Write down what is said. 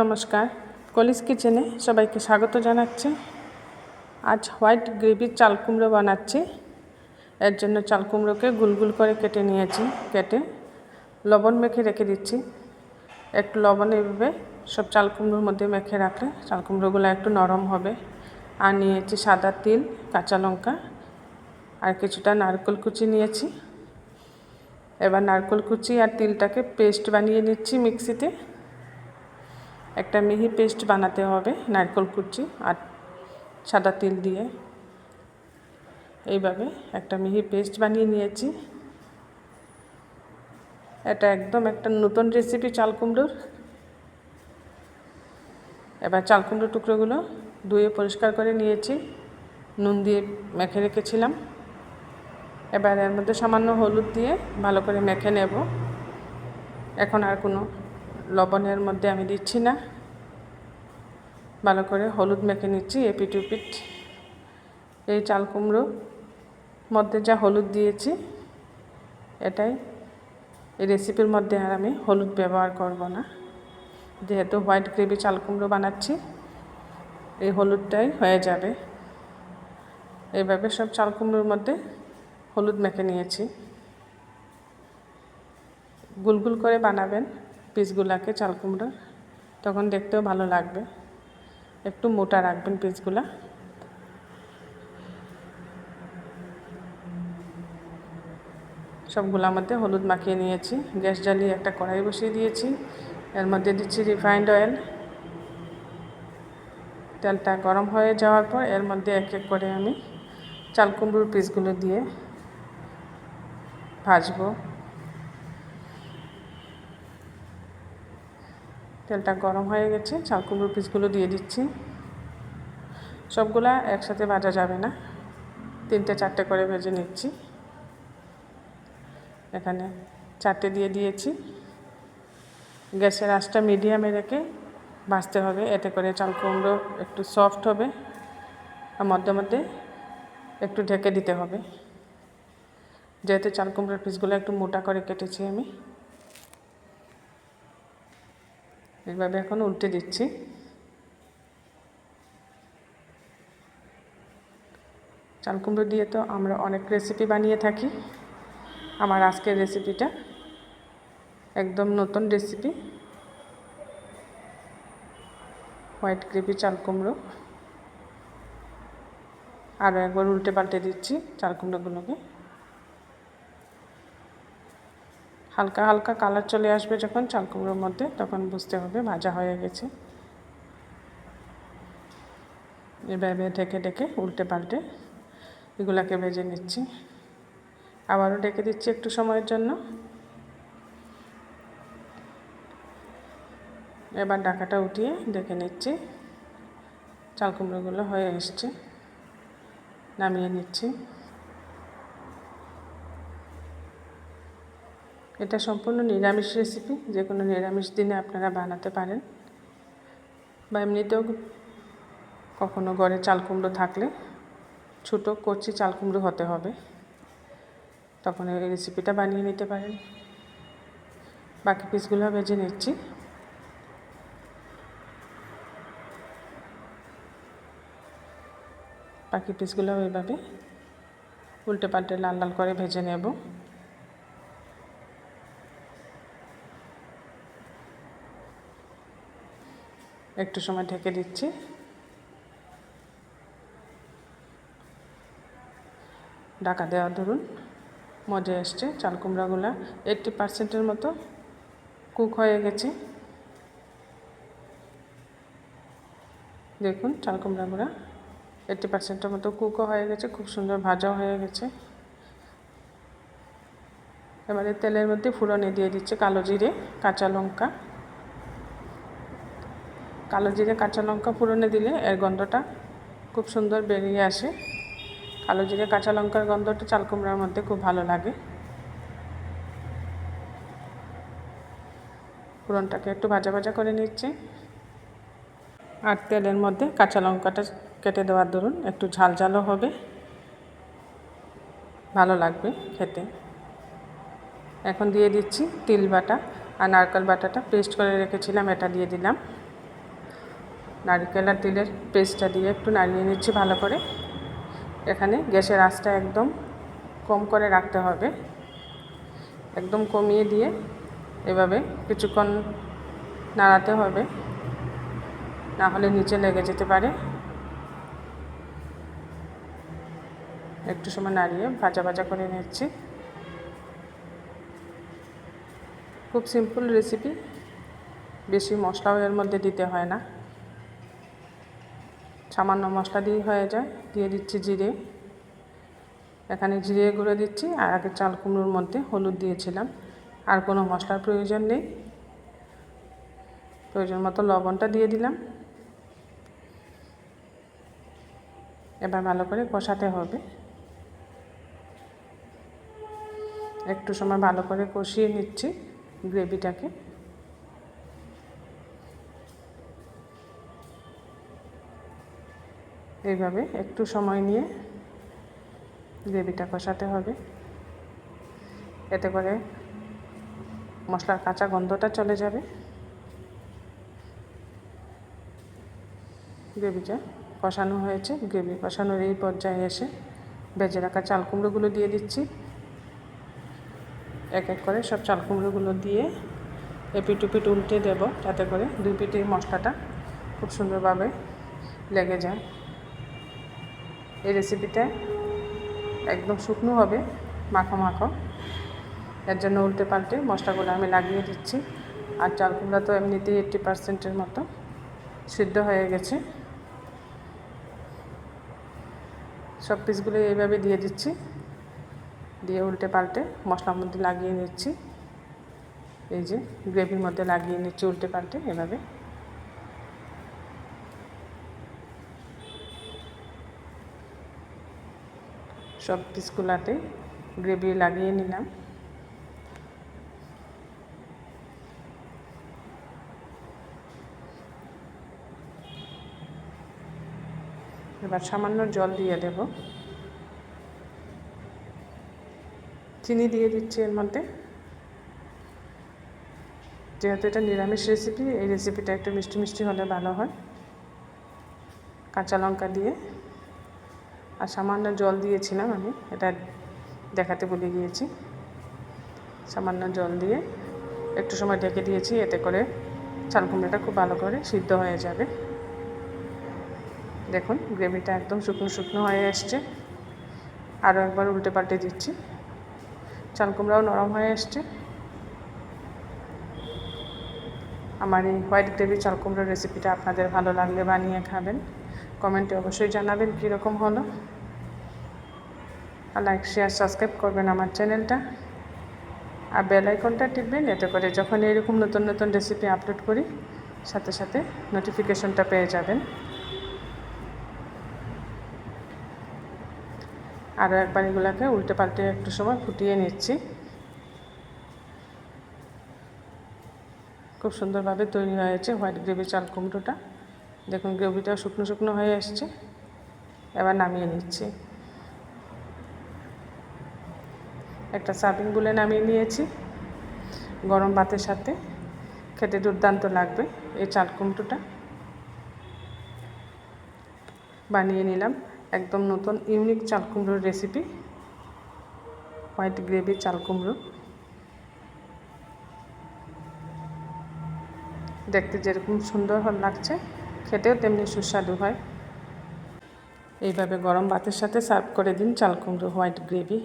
নমস্কার। কলিস কিচেনে সবাইকে স্বাগত জানাচ্ছি। আজ হোয়াইট গ্রেভির চাল কুমড়ো বানাচ্ছি। এর জন্য চাল কুমড়োকে গুলগুল করে কেটে নিয়েছি। কেটে লবণ মেখে রেখে দিচ্ছি। একটু লবণ এভাবে সব চাল কুমড়োর মধ্যে মেখে রাখলে চাল কুমড়োগুলো একটু নরম হবে। আর নিয়েছি সাদা তিল, কাঁচা লঙ্কা আর কিছুটা নারকেল কুচি নিয়েছি। এবার নারকেল কুচি আর তিলটাকে পেস্ট বানিয়ে নিচ্ছি মিক্সিতে। একটা মিহি পেস্ট বানাতে হবে, নারকেল কুচি আর সাদা তিল দিয়ে। এইভাবে একটা মিহি পেস্ট বানিয়ে নিয়েছি। এটা একদম একটা নতুন রেসিপি চাল কুমড়োর। এবার চাল কুমড়ো টুকরোগুলো ধুয়ে পরিষ্কার করে নিয়েছি। নুন দিয়ে মেখে রেখেছিলাম। এবার এর মধ্যে সামান্য হলুদ দিয়ে ভালো করে মেখে নেব। এখন আর কোনো লবণের মধ্যে আমি দিচ্ছি না। ভালো করে হলুদ মেখে নিচ্ছি এপিট উপিট এই চাল কুমড়ো মধ্যে যা হলুদ দিয়েছি, এটাই। এই রেসিপির মধ্যে আর আমি হলুদ ব্যবহার করব না। যেহেতু হোয়াইট গ্রেভি চাল কুমড়ো বানাচ্ছি, এই হলুদটাই হয়ে যাবে। এইভাবে সব চাল কুমড়োর মধ্যে হলুদ মেখে নিয়েছি। গুলগুল করে বানাবেন পিসগুলাকে, চাল কুমড়ো তখন দেখতেও ভালো লাগবে। একটু মোটা রাখবেন পিসগুলা। সবগুলোর মধ্যে হলুদ মাখিয়ে নিয়েছি। গ্যাস জ্বালিয়ে একটা কড়াই বসিয়ে দিয়েছি। এর মধ্যে দিচ্ছি রিফাইন্ড অয়েল। তেলটা গরম হয়ে যাওয়ার পর এর মধ্যে এক এক করে আমি চাল কুমড়োর পিসগুলো দিয়ে ভাজবো। তেলটা গরম হয়ে গেছে চাল কুমড়োর পিসগুলো দিয়ে দিচ্ছি। সবগুলা একসাথে ভাজা যাবে না। তিনটে চারটে করে ভেজে নিচ্ছি। এখানে চারটে দিয়ে দিয়েছি। গ্যাসের আঁচটা মিডিয়ামে রেখে ভাজতে হবে। এতে করে চাল কুমড়ো একটু সফট হবে আর মধ্যে মধ্যে একটু ঢেকে দিতে হবে। যেহেতু চাল কুমড়োর পিসগুলো একটু মোটা করে কেটেছি আমি। এইভাবে এখন উল্টে দিচ্ছি। চাল কুমড়ো দিয়ে তো আমরা অনেক রেসিপি বানিয়ে থাকি। আমার আজকের রেসিপিটা একদম নতুন রেসিপি হোয়াইট গ্রেভি চাল কুমড়ো। আরও একবার উল্টে পাল্টে দিচ্ছি চাল হালকা হালকা কালার চলে আসবে যখন চাল কুমড়োর মধ্যে, তখন বুঝতে হবে ভাজা হয়ে গেছে। এভাবে ঢেকে ঢেকে উল্টে পাল্টে এগুলাকে ভেজে নিচ্ছি। আবারও ডেকে দিচ্ছি একটু সময়ের জন্য। এবার ডাকাটা উঠিয়ে দেখে নিচ্ছি। চাল কুমড়োগুলো হয়ে এসছে, নামিয়ে নিচ্ছি। এটা সম্পূর্ণ নিরামিষ রেসিপি যে কোনো নিরামিষ দিনে আপনারা বানাতে পারেন। বা এমনিতেও কখনো ঘরে চাল কুমড়ো থাকলে ছোটো কচি চাল কুমড়ো হতে হবে। তখন এই রেসিপিটা বানিয়ে নিতে পারেন। বাকি পিসগুলো ভেজে নিচ্ছি। বাকি পিসগুলো ওইভাবে উল্টে পাল্টে লাল লাল করে ভেজে নেব। একটু সময় ঢেকে দিচ্ছি। ঢাকা দেওয়া ধরুন, মজা এসছে, চাল কুমড়াগুলো এইট্টি পার্সেন্টের মতো কুক হয়ে গেছে। দেখুন, চাল কুমড়াগুলো এইট্টি পার্সেন্টের মতো কুকও হয়ে গেছে, খুব সুন্দর ভাজাও হয়ে গেছে। এবারে তেলের মধ্যে ফুরনে দিয়ে দিচ্ছে কালো জিরে, কাঁচা লঙ্কা। কালো জিরে কাঁচা লঙ্কা ফুরনে দিলে এর গন্ধটা খুব সুন্দর বেরিয়ে আসে। কালো জিরে কাঁচা লঙ্কার গন্ধটা চাল কুমড়ার মধ্যে খুব ভালো লাগে। ফুরনটাকে একটু ভাজা ভাজা করে নিচ্ছে। আর তেলের মধ্যে কাঁচা লঙ্কাটা কেটে দেওয়ার দরুন একটু ঝাল ঝালও হবে। ভালো লাগবে খেতে। এখন দিয়ে দিচ্ছি তিল বাটা। আর নারকেল বাটাটা পেস্ট করে রেখেছিলাম, এটা দিয়ে দিলাম। নারকেল আর তিলের পেস্টটা দিয়ে একটু নাড়িয়ে নিচ্ছি ভালো করে। এখানে গ্যাসের আঁচটা একদম কম করে রাখতে হবে। একদম কমিয়ে দিয়ে এভাবে কিছুক্ষণ নাড়াতে হবে। না হলে নিচে লেগে যেতে পারে। একটু সময় নাড়িয়ে ভাজা ভাজা করে নিচ্ছি। খুব সিম্পল রেসিপি বেশি মশলাও এর মধ্যে দিতে হয় না। সামান্য মশলা দিয়ে হয়ে যায়। দিয়ে দিচ্ছি জিরে। এখানে জিরে গুঁড়ো দিচ্ছি আর আগে চাল কুমড়োর মধ্যে হলুদ দিয়েছিলাম। আর কোনো মশলার প্রয়োজন নেই। প্রয়োজন মতো লবণটা দিয়ে দিলাম। এবার ভালো করে কষাতে হবে। একটু সময় ভালো করে কষিয়ে নিচ্ছি গ্রেভিটাকে। এইভাবে একটু সময় নিয়ে গ্রেভিটা কষাতে হবে। এতে করে মশলার কাঁচা গন্ধটা চলে যাবে। গ্রেভিটা কষানো হয়েছে। গ্রেভি কষানোর এই পর্যায়ে এসে বেজে রাখা চাল কুমড়োগুলো দিয়ে দিচ্ছি। এক এক করে সব চাল কুমড়োগুলো দিয়ে এপিট উপিট উল্টে দেব। যাতে করে দুই পিঠে মশলাটা খুব সুন্দরভাবে লেগে যায়। এই রেসিপিটা একদম শুকনো হবে, মাখো মাখো। এর জন্য উল্টে পাল্টে মশলাগুলো আমি লাগিয়ে দিচ্ছি। আর চাল কুমড়া তো এমনিতেই এইট্টি পার্সেন্টের মতো সিদ্ধ হয়ে গেছে। সব পিসগুলো এইভাবে দিয়ে দিচ্ছি। দিয়ে উল্টে পাল্টে মশলার মধ্যে লাগিয়ে নিচ্ছি। এই যে গ্রেভির মধ্যে লাগিয়ে নিচ্ছি উল্টে পাল্টে এভাবে। সব পিসগুলাতে গ্রেভি লাগিয়ে নিলাম। এবার সামান্য জল দিয়ে দেব। চিনি দিয়ে দিচ্ছি এর মধ্যে। যেহেতু এটা নিরামিষ রেসিপি এই রেসিপিটা একটু মিষ্টি মিষ্টি হলে ভালো হয়। কাঁচা লঙ্কা দিয়ে। আর সামান্য জল দিয়েছিলাম আমি, এটা দেখাতে ভুলে গিয়েছি। সামান্য জল দিয়ে একটু সময় ঢেকে দিয়েছি, এতে করে চাল কুমড়োটা খুব ভালো করে সিদ্ধ হয়ে যাবে। দেখুন, গ্রেভিটা একদম শুকনো শুকনো হয়ে এসছে। আরও একবার উল্টে পাল্টে দিচ্ছি। চাল কুমড়াও নরম হয়ে এসছে। আমার এই হোয়াইট গ্রেভি চাল কুমড়োর রেসিপিটা আপনাদের ভালো লাগলে বানিয়ে খাবেন। কমেন্টে অবশ্যই জানাবেন কীরকম হলো। আর লাইক শেয়ার সাবস্ক্রাইব করবেন আমার চ্যানেলটা। আর বেল আইকনটা টিপবেন এতে করে যখন এরকম নতুন নতুন রেসিপি আপলোড করি, সাথে সাথে নোটিফিকেশনটা পেয়ে যাবেন। আরও একবার এগুলোকে উল্টে পাল্টে একটু সময় ফুটিয়ে নিচ্ছি। খুব সুন্দরভাবে তৈরি হয়েছে হোয়াইট গ্রেভি চাল কুমড়োটা। দেখুন গ্রেভিটাও শুকনো শুকনো হয়ে এসছে। এবার নামিয়ে নিচ্ছি। একটা সার্ভিং বলে নামিয়ে নিয়েছি। গরম ভাতের সাথে। খেতে দুর্দান্ত লাগবে এই চাল কুমড়োটা। বানিয়ে নিলাম একদম নতুন, ইউনিক চাল কুমড়োর রেসিপি। হোয়াইট গ্রেভি চাল কুমড়ো। দেখতে যেরকম সুন্দর লাগছে। খেতেও তেমনি সুস্বাদু হয়। এইভাবে গরম ভাতের সাথে সার্ভ করে দিন চাল কুমড়ো, হোয়াইট গ্রেভি।